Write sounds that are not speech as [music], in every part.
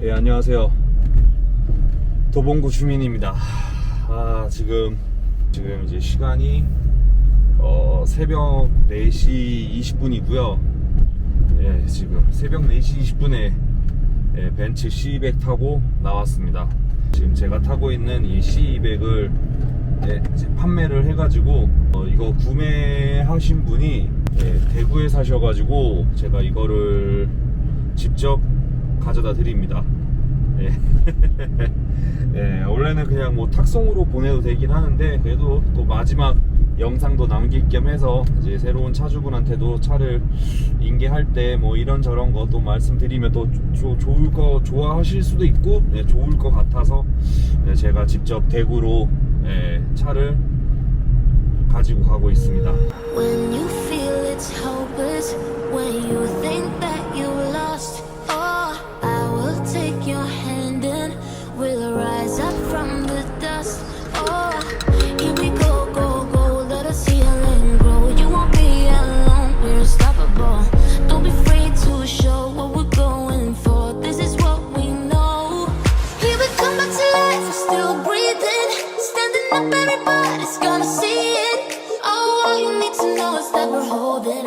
예, 안녕하세요. 도봉구 주민입니다. 아, 지금, 지금 이제 시간이, 어, 새벽 4시 20분이고요. 예, 지금 새벽 4시 20분에 예, 벤츠 C200 타고 나왔습니다. 지금 제가 타고 있는 이 C200을 예, 판매를 해가지고, 어, 이거 구매하신 분이 예, 대구에 사셔가지고, 제가 이거를 직접 가져다 드립니다. 예. [laughs] 예, 원래는 그냥 뭐 탁송으로 보내도 되긴 하는데 그래도 또 마지막 영상도 남길 겸 해서 이제 새로운 차주분한테도 차를 인계할 때 뭐 이런 저런 것도 말씀드리면 또 조- 좋을 거 좋아하실 수도 있고 예, 좋을 것 같아서 예, 제가 직접 대구로 예, 차를 가지고 가고 있습니다.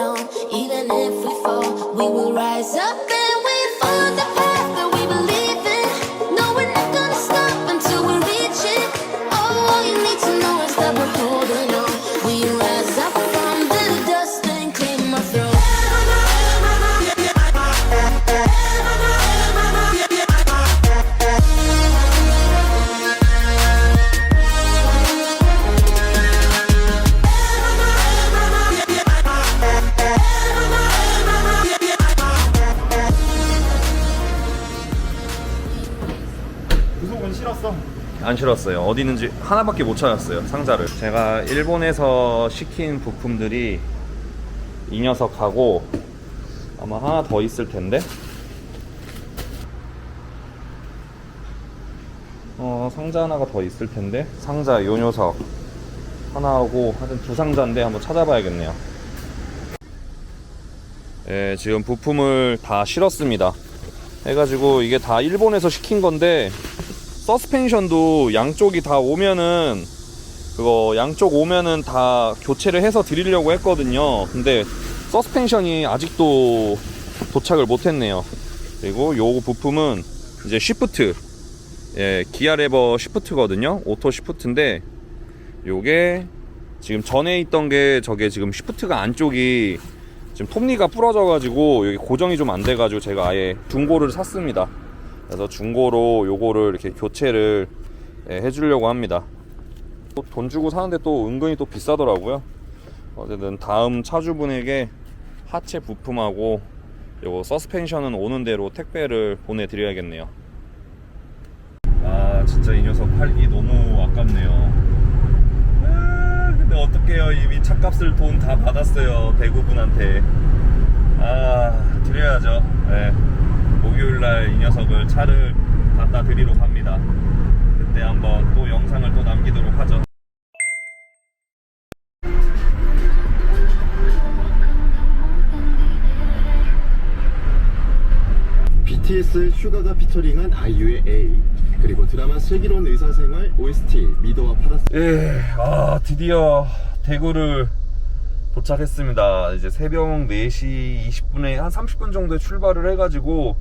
Even if we fall, we will rise up and we follow the path that we believe in. No, we're not gonna stop until we reach it. All you need to know is that we're 안 실었어요. 어디 있는지 하나밖에 못 찾았어요. 상자를. 제가 일본에서 시킨 부품들이 이 녀석하고 아마 하나 더 있을 텐데. 어, 상자 하나가 더 있을 텐데. 상자 요 녀석 하나하고 하여튼 두 상자인데 한번 찾아봐야겠네요. 예, 지금 부품을 다 실었습니다. 해가지고 이게 다 일본에서 시킨 건데 서스펜션도 양쪽이 다 오면은 그거 양쪽 오면은 다 교체를 해서 드리려고 했거든요. 근데 서스펜션이 아직도 도착을 못했네요. 그리고 요 부품은 이제 시프트, 예, 기아 레버 시프트거든요. 오토 시프트인데 요게 지금 전에 있던 게 저게 지금 시프트가 안쪽이 지금 톱니가 부러져 가지고 여기 고정이 좀 안 돼 가지고 제가 아예 중고를 샀습니다. 그래서 중고로 요거를 이렇게 교체를 예, 해주려고 합니다. 또돈 주고 사는데 또 은근히 또 비싸더라고요. 어쨌든 다음 차주분에게 하체 부품하고 요거 서스펜션은 오는 대로 택배를 보내드려야겠네요. 아 진짜 이 녀석 팔기 너무 아깝네요. 아, 근데 어떡해요 이미 차값을 돈 다 받았어요 대구분한테 아 드려야죠 네. 목요일날 이 녀석을 차를 갖다 드리러 갑니다. 그때 한번 또 영상을 또 남기도록 하죠. BTS 슈가가 피처링한 아이유의 A 그리고 드라마 슬기로운 의사생활 OST 미도와 파라스 예, 아 드디어 대구를 도착했습니다. 이제 새벽 4시 20분에 한 30분 정도에 출발을 해가지고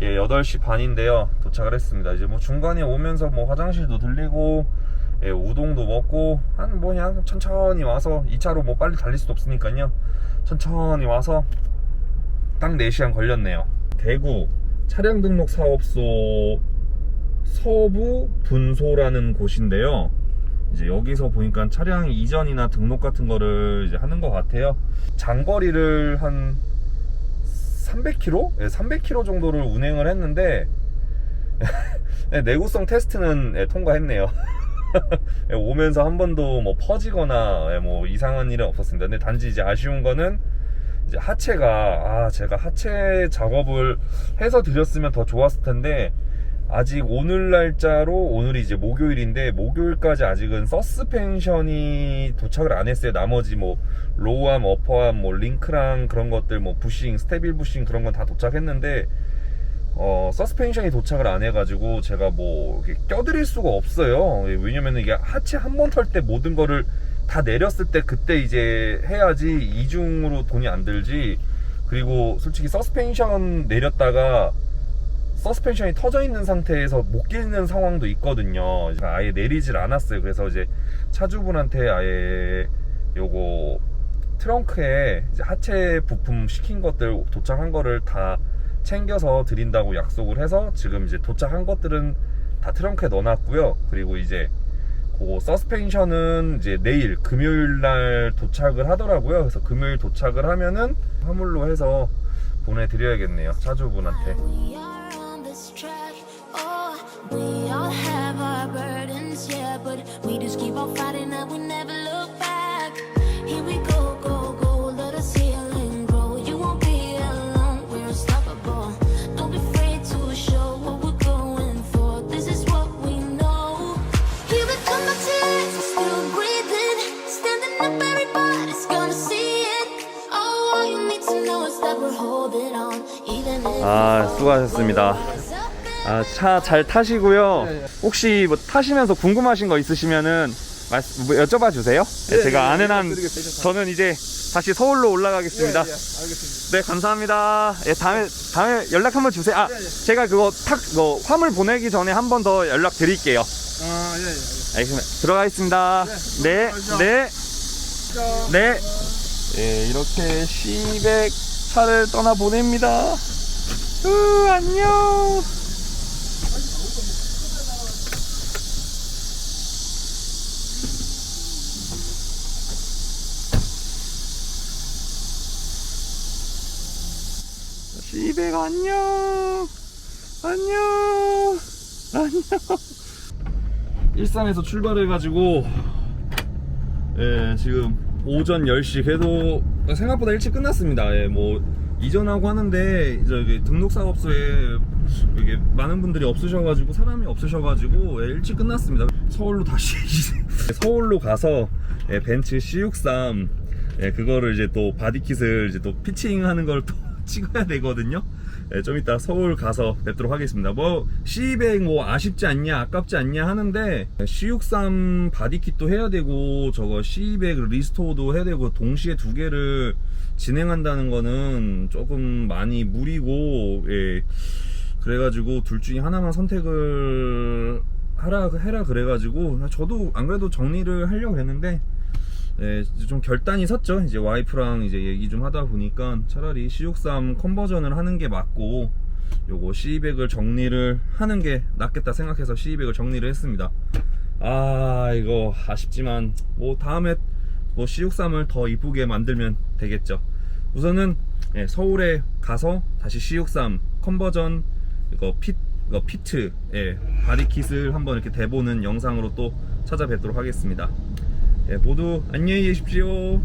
예 8시 반인데요 도착을 했습니다. 이제 뭐 중간에 오면서 뭐 화장실도 들리고 예, 우동도 먹고 한 뭐 그냥 천천히 와서 2차로 뭐 빨리 달릴 수도 없으니까요 천천히 와서 딱 4시간 걸렸네요. 대구 차량 등록 사업소 서부 분소라는 곳인데요. 이제 여기서 보니까 차량 이전이나 등록 같은 거를 이제 하는 것 같아요. 장거리를 한 300km? 네, 300km 정도를 운행을 했는데 네, [laughs] 내구성 테스트는 네, 통과했네요. 네, [laughs] 오면서 한 번도 뭐 퍼지거나 네, 뭐 이상한 일은 없었습니다. 근데 단지 이제 아쉬운 거는 이제 하체가 아 제가 하체 작업을 해서 드렸으면 더 좋았을 텐데 아직 오늘 날짜로 오늘이 이제 목요일인데 목요일까지 아직은 서스펜션이 도착을 안 했어요. 나머지 뭐 로우암, 어퍼암, 뭐 링크랑 그런 것들 뭐 부싱, 스테빌 부싱 그런 건 다 도착했는데 어, 서스펜션이 도착을 안 해가지고 제가 뭐 이렇게 껴드릴 수가 없어요. 왜냐면 이게 하체 한 번 털 때 모든 거를 다 내렸을 때 그때 이제 해야지 이중으로 돈이 안 들지. 그리고 솔직히 서스펜션 내렸다가 서스펜션이 터져 있는 상태에서 못 끼는 상황도 있거든요. 아예 내리질 않았어요. 그래서 이제 차주분한테 아예 요거 트렁크에 하체 부품 시킨 것들 도착한 거를 다 챙겨서 드린다고 약속을 해서 지금 이제 도착한 것들은 다 트렁크에 넣어놨고요. 그리고 이제 그 서스펜션은 이제 내일 금요일 날 도착을 하더라고요. 그래서 금요일 도착을 하면은 화물로 해서 보내드려야겠네요. 차주분한테. 아, 수고하셨습니다. 아, 차 잘 타시고요. 혹시 뭐 타시면서 궁금하신 거 있으시면은 말씀, 뭐 여쭤봐 주세요. 네, 제가 아는 한 저는 이제 다시 서울로 올라가겠습니다. 네, 감사합니다. 예, 다음에 다음에 연락 한번 주세요. 아, 제가 그거 탁, 그 화물 보내기 전에 한 번 더 연락 드릴게요. 아, 예, 예. 알겠습니다. 들어가겠습니다. 네, 네, 네. 예, 이렇게 시백 차를 떠나 보냅니다. 으, 안녕. 시백 안녕. 안녕. 안녕. 일산에서 출발해가지고 예 지금 오전 10시 그래도 생각보다 일찍 끝났습니다 예 뭐 이전하고 하는데 저기 등록사업소에 이게 많은 분들이 없으셔가지고 사람이 없으셔가지고 예, 일찍 끝났습니다 서울로 다시 [laughs] 서울로 가서 예, 벤츠 C63 예, 그거를 이제 또 바디킷을 이제 또 피칭하는 걸또 찍어야 되거든요 예, 좀 이따 서울 가서 뵙도록 하겠습니다. 뭐 C200 뭐 아쉽지 않냐, 아깝지 않냐 하는데 C63 바디킷도 해야 되고 저거 C200 리스토어도 해야 되고 동시에 두 개를 진행한다는 거는 조금 많이 무리고 예. 그래가지고 둘 중에 하나만 선택을 하라 해라 그래가지고 저도 안 그래도 정리를 하려고 했는데 네, 좀 결단이 섰죠. 이제 와이프랑 이제 얘기 좀 하다 보니까 차라리 C63 컨버전을 하는 게 맞고 요거 C200을 정리를 하는 게 낫겠다 생각해서 C200을 정리를 했습니다. 아, 이거 아쉽지만 뭐 다음에 뭐 C63을 더 이쁘게 만들면 되겠죠. 우선은 예, 서울에 가서 다시 C63 컨버전 이거 핏 이거 피트 예, 바디킷을 한번 이렇게 대보는 영상으로 또 찾아뵙도록 하겠습니다. 예, 모두 안녕히 계십시오.